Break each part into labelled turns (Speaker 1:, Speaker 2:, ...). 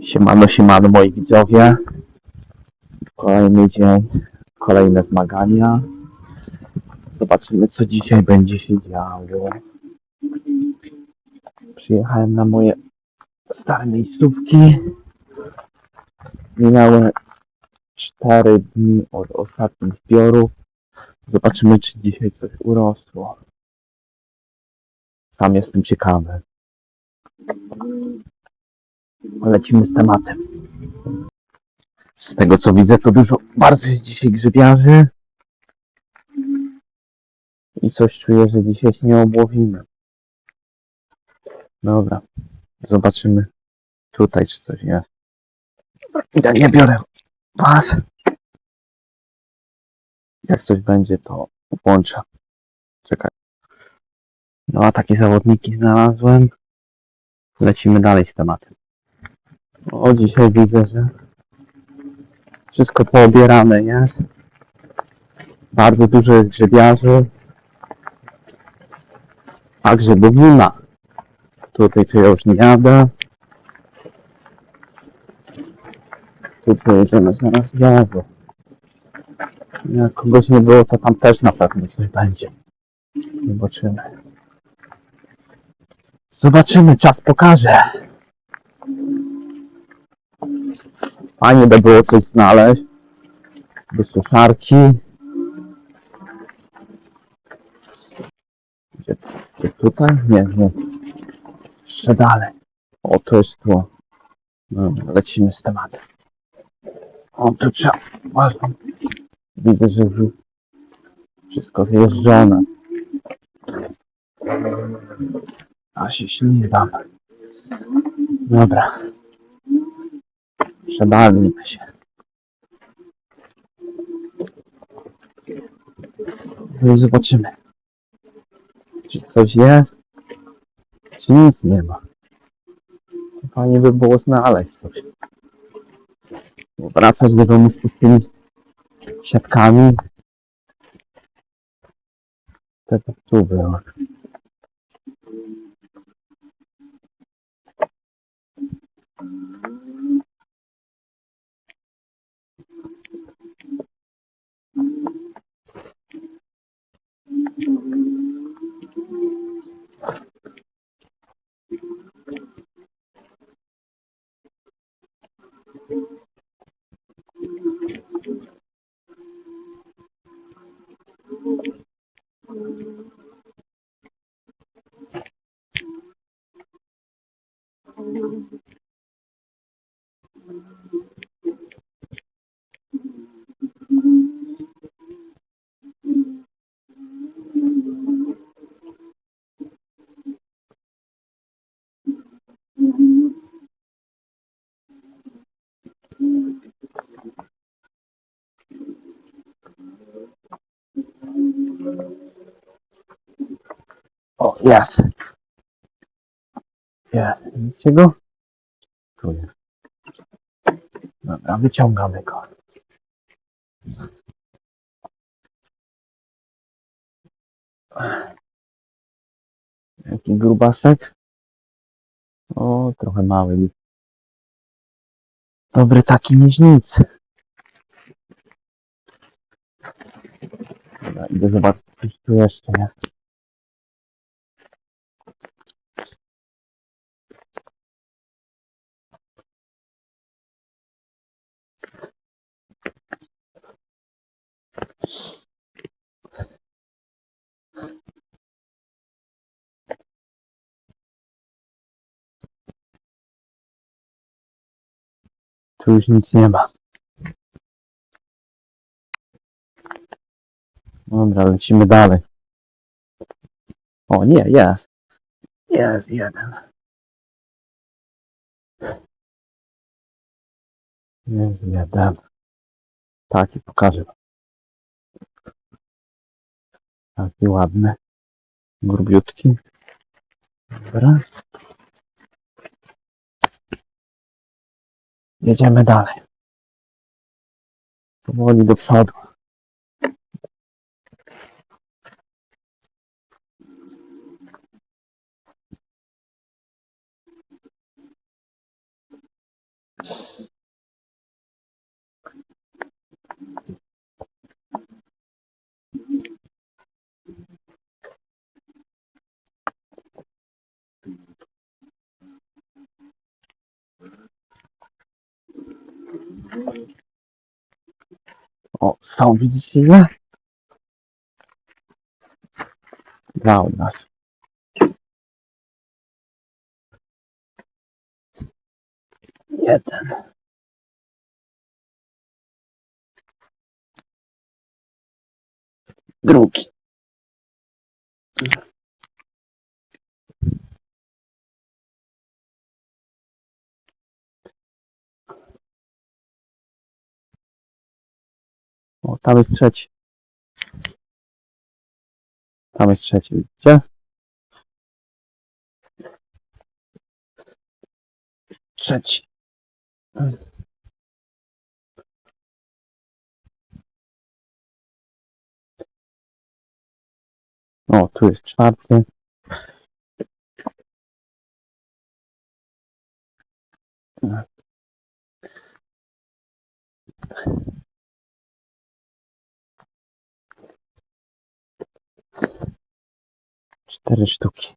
Speaker 1: Siemano, siemano moi widzowie. Kolejny dzień, kolejne zmagania. Zobaczymy co dzisiaj będzie się działo. Przyjechałem na moje stare miejscówki. Minęły 4 dni od ostatnich zbiorów. Zobaczymy czy dzisiaj coś urosło. Sam jestem ciekawy. Lecimy z tematem. Z tego co widzę, to dużo, bardzo jest dzisiaj grzybiarzy. I coś czuję, że dzisiaj się nie obłowimy. Dobra, zobaczymy tutaj, czy coś jest. Ja nie biorę was. Jak coś będzie, to włączę. Czekaj. No a takie zawodniki znalazłem. Lecimy dalej z tematem. O, dzisiaj widzę, że wszystko poobierane jest. Bardzo dużo jest grzebiarzy. A grzybowina. Tutaj to ja już nie jadę. Tu pojedziemy zaraz w lewo. Jak kogoś nie było, to tam też na pewno coś będzie. Zobaczymy. Zobaczymy, czas pokaże. Fajnie by było coś znaleźć. Do. Gdzie, gdzie tutaj? Nie, nie. Jeszcze dalej. O, to jest tu. Dobra, lecimy z tematem. O, tu trzeba. Widzę, że z... wszystko zjeżdżone. A się ślizgam. Dobra. Przedalnijmy się. No i zobaczymy. Czy coś jest? Czy nic nie ma? Fajnie by było znaleźć coś. Bo Wracać do domu z pustymi siatkami. To to tu było. O, jest. Jest. Widzicie go? Tu jest. Dobra, wyciągamy go. Jaki grubasek? O, trochę mały. Dobry taki niż nic. Dobra, idę zobaczyć, tu jeszcze jest. Tu już nic nie ma. Dobra, lecimy dalej. O nie, jest. Jest jeden. Jest jeden. Taki pokażę. wam. Taki ładny. Grubiutki. Dobra. Jedziemy dalej. Powoli do przodu. O, są, widzicie ile? Dwa nas. Jeden. Drugi. O, tam jest trzeci. Tam jest trzeci, widzicie? Trzeci. O, tu jest czwarty. Cztery sztuki.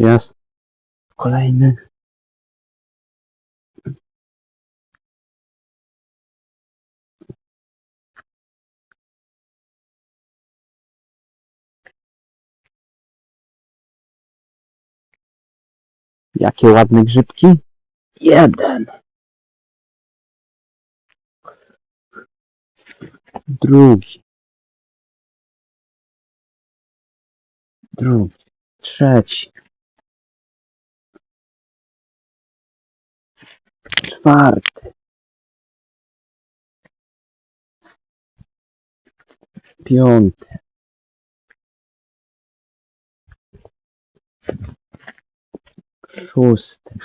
Speaker 1: Jest. Kolejny. Jakie ładne grzybki. Jeden. Drugi. Drugi. Trzeci. Czwarty. Piąty. Szósty.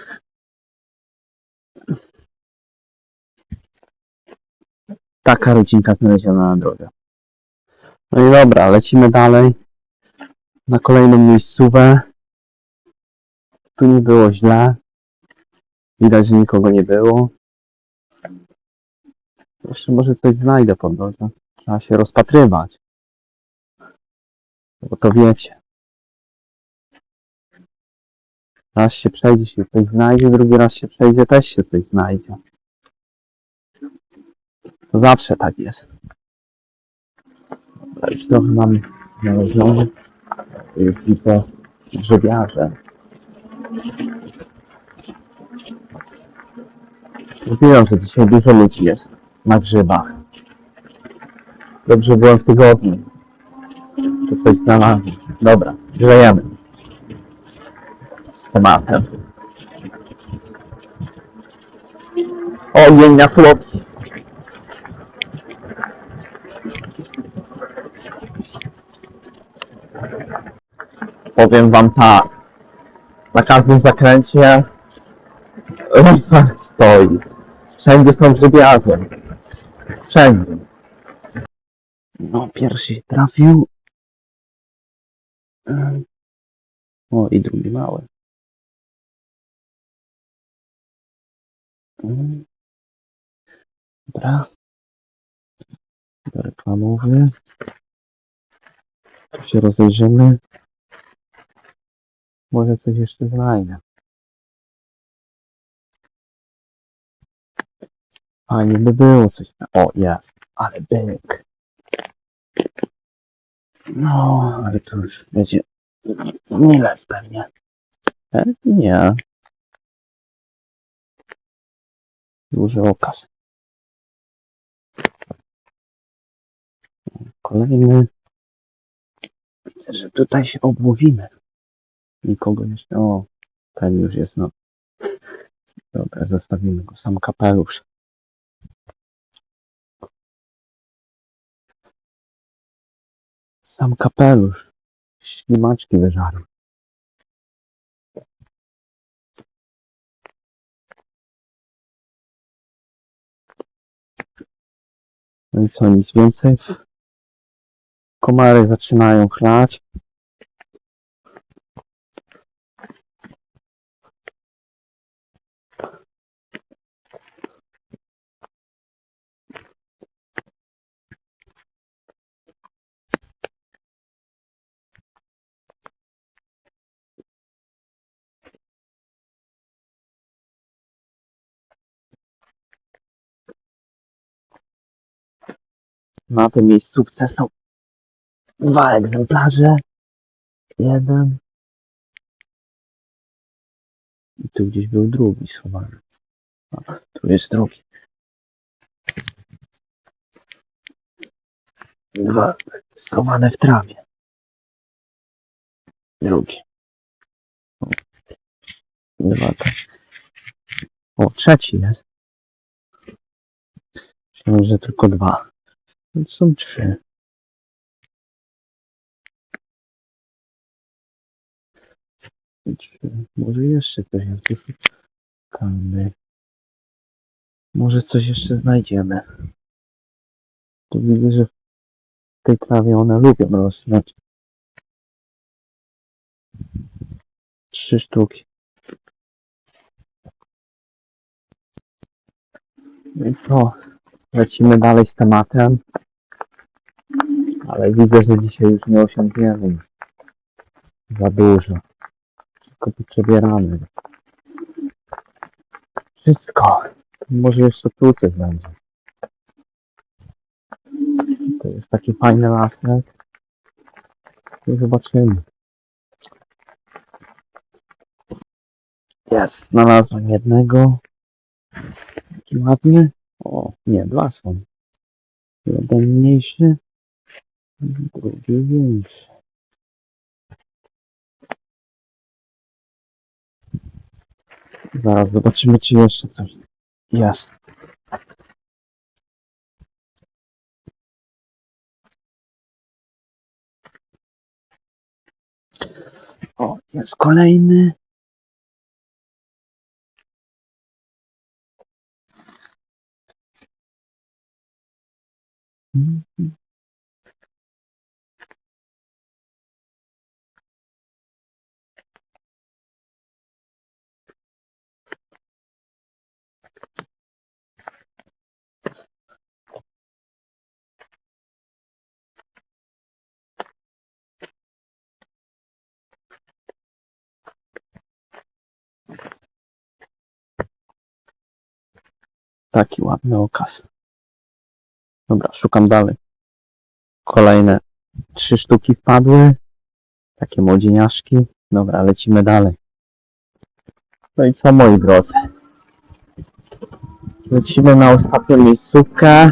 Speaker 1: Taka rodzinka znaleziona na drodze. No i dobra, lecimy dalej. Na kolejną miejscówę. Tu nie było źle. Widać, że nikogo nie było. Jeszcze może coś znajdę po drodze. Trzeba się rozpatrywać. Bo to wiecie. Raz się przejdzie, się coś znajdzie, drugi raz się przejdzie, też się coś znajdzie. To zawsze tak jest. Dobra, już trochę mam znalezione. Już widzę grzebiarze. Że dzisiaj dużo ludzi jest na grzybach. Dobrze byłem w tygodniu. To coś znalazłem. Dobra, grzejemy. Z tematem. O, miniaturki. Powiem wam tak. Na każdym zakręcie stoi. Wszędzie są grzybiarze. Wszędzie. No, pierwszy trafił. Ym. O, i drugi mały. Ym. Dobra. Do reklamowy. Tu się rozejrzymy. Może coś jeszcze znajdę. Fajnie by było coś na... O, jest. Ale byk. No, ale to już będzie milec pewnie. E? Nie. Duży okaz. Kolejny. Widzę, że tutaj się obłowimy. Nikogo jeszcze... O, ten już jest no. Dobra, zostawimy go. Sam kapelusz. Sam kapelusz. Ślimaczki wyżarł. No i co, nic więcej? Komary zaczynają chlać. Na tej miejscówce są dwa egzemplarze. Jeden. I tu gdzieś był drugi schowany. O, tu jest drugi. Dwa schowane w trawie. Drugi. Dwa. O, trzeci jest. Myślałem, że tylko dwa. To są trzy. Trzy. Może jeszcze coś. Tu szukamy. Może coś jeszcze znajdziemy. Tu widzę, że w tej trawie one lubią rosnąć. Trzy sztuki. No i co? Lecimy dalej z tematem. Ale widzę, że dzisiaj już nie osiągniemy nic. Za dużo. Wszystko tu przebieramy. Wszystko. Może jeszcze tu coś będzie. To jest taki fajny lasek. I zobaczymy. Jest, znalazłem jednego. Taki ładny. O, nie, dwa są. Jeden mniejszy, większy. Zaraz zobaczymy, czy jeszcze coś jest. O, jest kolejny. Mhm. Taki ładny okaz. Dobra, szukam dalej. Kolejne trzy sztuki wpadły. Takie młodzieniaszki. Dobra, lecimy dalej. No i co moi drodzy? Lecimy na ostatnią miejscówkę.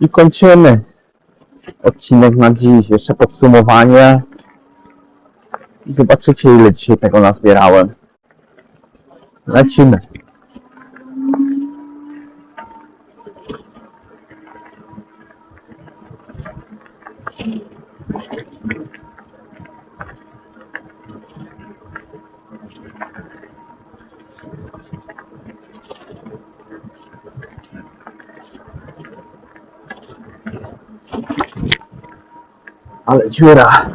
Speaker 1: I kończymy odcinek na dziś. Jeszcze podsumowanie. Zobaczycie ile dzisiaj tego nazbierałem. Lecimy. Ale dziura.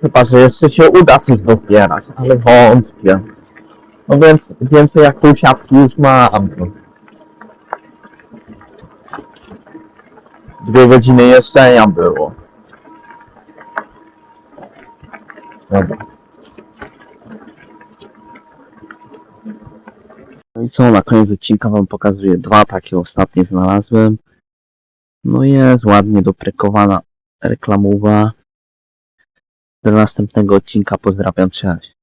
Speaker 1: Chyba, że jeszcze się uda coś pozbierać, ale wątpię. No więc więcej jak pół siatki już mam. Dwie godziny jeszczenia było. Dobra. No i co, na koniec odcinka wam pokazuję dwa takie ostatnie znalazłem. No jest ładnie doprykowana reklamowa. Do następnego odcinka pozdrawiam, cześć.